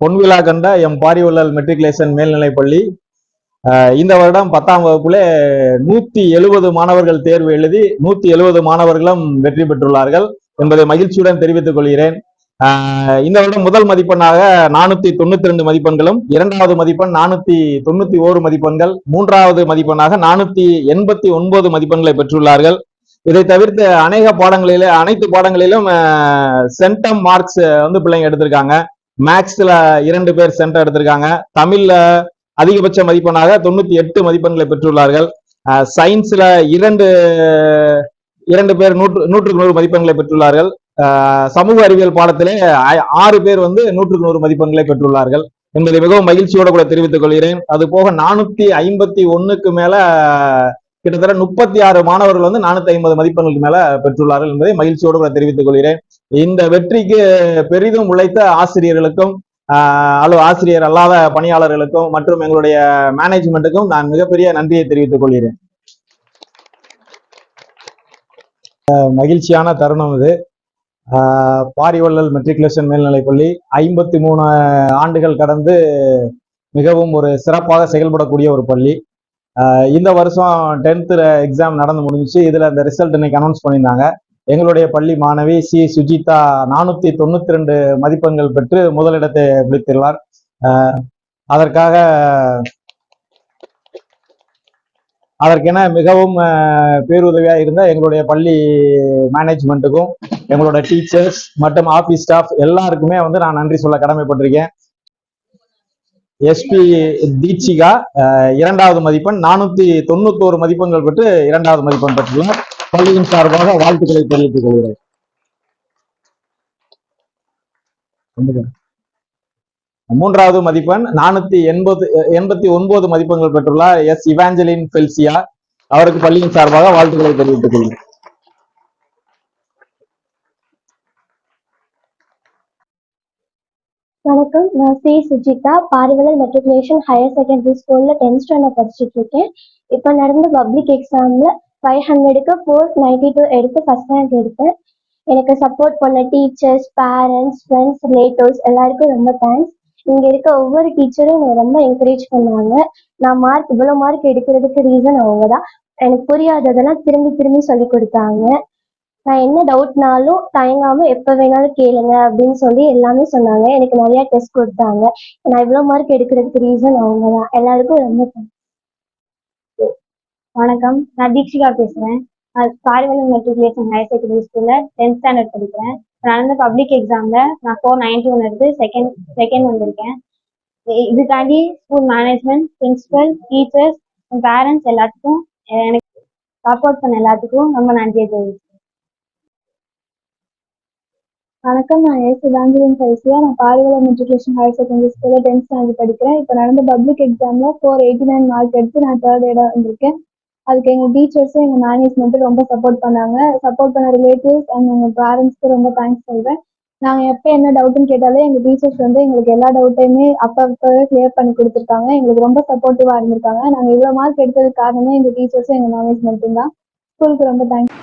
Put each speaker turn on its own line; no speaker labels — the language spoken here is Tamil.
பொன்விழா கண்ட எம் பாரிவள்ளல் மெட்ரிகுலேஷன் மேல்நிலைப்பள்ளி அஹ், இந்த வருடம் பத்தாம் வகுப்பிலே நூத்தி எழுபது மாணவர்கள் தேர்வு எழுதி நூத்தி எழுபது மாணவர்களும் வெற்றி பெற்றுள்ளார்கள் என்பதை மகிழ்ச்சியுடன் தெரிவித்துக் கொள்கிறேன். இந்த வருடம் முதல் மதிப்பெண்ணாக நானூத்தி தொண்ணூத்தி ரெண்டு மதிப்பெண்களும் இரண்டாவது மதிப்பெண் நானூத்தி தொண்ணூத்தி ஓரு மதிப்பெண்கள் மூன்றாவது மதிப்பெண்ணாக நானூத்தி எண்பத்தி ஒன்பது மதிப்பெண்களை பெற்றுள்ளார்கள். இதை தவிர்த்து அநேக பாடங்களிலே அனைத்து பாடங்களிலும் சென்டம் மார்க்ஸ் வந்து பிள்ளைங்க எடுத்திருக்காங்க. மேக்ஸ்ல இரண்டு பேர் சென்டர் எடுத்திருக்காங்க. தமிழ்ல அதிகபட்ச மதிப்பெண்ணாக தொண்ணூத்தி எட்டு மதிப்பெண்களை பெற்றுள்ளார்கள். சயின்ஸ்ல இரண்டு இரண்டு பேர் நூற்று நூற்றுக்கு நூறு மதிப்பெண்களை பெற்றுள்ளார்கள். சமூக அறிவியல் பாடத்திலே ஆறு பேர் வந்து நூற்றுக்கு நூறு மதிப்பெண்களை பெற்றுள்ளார்கள் என்பதை மிகவும் மகிழ்ச்சியோடு கூட தெரிவித்துக் கொள்கிறேன். அது போக நானூத்தி ஐம்பத்தி ஒன்னுக்கு மேல கிட்டத்தட்ட முப்பத்தி ஆறு மாணவர்கள் வந்து நானூத்தி ஐம்பது மதிப்பெண்களுக்கு மேல பெற்றுள்ளார்கள் என்பதை மகிழ்ச்சியோடு கூட தெரிவித்துக் கொள்கிறேன். இந்த வெற்றிக்கு பெரிதும் உழைத்த ஆசிரியர்களுக்கும் ஆஹ், அல்லது ஆசிரியர் அல்லாத பணியாளர்களுக்கும் மற்றும் எங்களுடைய மேனேஜ்மெண்ட்டுக்கும் நான் மிகப்பெரிய நன்றியை தெரிவித்துக் கொள்கிறேன். மகிழ்ச்சியான தருணம் இது. பாரிவள்ளல் மெட்ரிகுலேஷன் மேல்நிலைப்பள்ளி ஐம்பத்தி மூணு ஆண்டுகள் கடந்து மிகவும் ஒரு சிறப்பாக செயல்படக்கூடிய ஒரு பள்ளி. இந்த வருஷம் டென்த்து எக்ஸாம் நடந்து முடிஞ்சுச்சு. இதில் அந்த ரிசல்ட் இன்னைக்கு அனௌன்ஸ் பண்ணியிருந்தாங்க. எங்களுடைய பள்ளி மாணவி சி சுஜிதா நானூற்றி தொண்ணூற்றி ரெண்டு மதிப்பெண்கள் பெற்று முதலிடத்தை பிடித்துள்ளார். அதற்காக அதற்கென மிகவும் பேருதவியாக இருந்தால் இருந்த எங்களுடைய பள்ளி மேனேஜ்மெண்ட்டுக்கும் எங்களோட டீச்சர்ஸ் மற்றும் ஆஃபீஸ் ஸ்டாஃப் எல்லாருக்குமே வந்து நான் நன்றி சொல்ல கடமைப்பட்டிருக்கேன். எஸ்பி தீட்சிகா இரண்டாவது மதிப்பெண் நானூத்தி தொண்ணூத்தோரு மதிப்பெண்கள் பெற்று இரண்டாவது மதிப்பெண் பெற்றுள்ளார் பள்ளியின் சார்பாக வாழ்த்துக்களை தெரிவித்துக் கொள்கிறேன். மூன்றாவது மதிப்பெண் நானூத்தி எண்பது எண்பத்தி ஒன்பது மதிப்பெண்கள் பெற்றுள்ளார் எஸ் இவாஞ்சலின் பெல்சியா அவருக்கு பள்ளியின் சார்பாக வாழ்த்துக்களை தெரிவித்துக் கொள்கிறேன்.
வணக்கம். நான் C. Sujitha Parivalar matriculation higher secondary ஸ்கூல்ல டென்த் ஸ்டாண்டர்ட் படிச்சுட்டு இருக்கேன். இப்போ நடந்த பப்ளிக் எக்ஸாம்ல ஃபைவ் ஹண்ட்ரடுக்கு ஃபோர் நைன்டி டூ எடுத்து ஃபர்ஸ்ட் ரேங்க் எடுத்தேன். எனக்கு சப்போர்ட் பண்ண டீச்சர்ஸ் பேரண்ட்ஸ் ஃப்ரெண்ட்ஸ் ரிலேட்டிவ்ஸ் எல்லாருக்கும் ரொம்ப தேங்க்ஸ் இங்க இருக்க ஒவ்வொரு டீச்சரும் என்னை ரொம்ப என்கரேஜ் பண்ணாங்க. நான் மார்க் இவ்வளோ மார்க் எடுக்கிறதுக்கு ரீசன் அவங்க தான் எனக்கு புரியாததெல்லாம் திரும்பி திரும்பி சொல்லி கொடுத்தாங்க. நான் என்ன டவுட்னாலும் தயங்காம எப்ப வேணாலும் கேளுங்க அப்படின்னு சொல்லி எல்லாமே சொன்னாங்க. எனக்கு நிறைய டெஸ்ட் கொடுத்தாங்க. நான் இவ்வளவு மார்க் எடுக்கிறதுக்கு ரீசன் அவங்க தான் எல்லாருக்கும் ரொம்ப வணக்கம். நான் தீக்ஷிகா பேசுறேன். நான் பாரிவலம் மெட்ரிகுலேஷன் ஹையர் செகண்டரி ஸ்கூல்ல டென்த் ஸ்டாண்டர்ட் படிக்கிறேன். நடந்த பப்ளிக் எக்ஸாம்ல நான் ஃபோர் நைன்டி ஒன் எடுத்து செகண்ட் செகண்ட் வந்திருக்கேன். இதுக்காண்டி school management principal teachers parents எல்லாத்துக்கும் எனக்கு சப்போர்ட் பண்ண எல்லாத்துக்கும் ரொம்ப நன்றியை தெரிவிச்சு வணக்கம் நான் ஏ சுதாஞ்சலன் பைசியா நான் பாரிவளம் மெட்ரிகுலேஷன் ஹையர் செகண்டரி ஸ்கூலில் டென்த் ஸ்டாண்டர்ட் படிக்கிறேன். இப்போ நடந்த பப்ளிக் எக்ஸாமில் ஃபோர் எயிட்டி நைன் மார்க் எடுத்து நான் தேர்ட் இடம் வந்திருக்கேன். அதுக்கு எங்கள் டீச்சர்ஸும் எங்கள் மேனேஜ்மெண்ட்டும் ரொம்ப சப்போர்ட் பண்ணாங்க. சப்போர்ட் பண்ண ரிலேட்டிவ்ஸ் அண்ட் எங்கள் பேரண்ட்ஸ்க்கு ரொம்ப தேங்க்ஸ் சொல்கிறேன் நாங்கள் எப்போ என்ன டவுட்டுன்னு கேட்டாலே எங்கள் டீச்சர்ஸ் வந்து எங்களுக்கு எல்லா டவுட்டையுமே அப்பப்போ கிளியர் பண்ணி கொடுத்துருக்காங்க. எங்களுக்கு ரொம்ப சப்போர்ட்டிவாக இருந்திருக்காங்க. நாங்கள் இவ்வளோ மார்க் எடுத்ததுக்கு காரணமே எங்கள் டீச்சர்ஸும் எங்கள் மேனேஜ்மெண்ட்டும் தான். ஸ்கூலுக்கு ரொம்ப தேங்க்ஸ்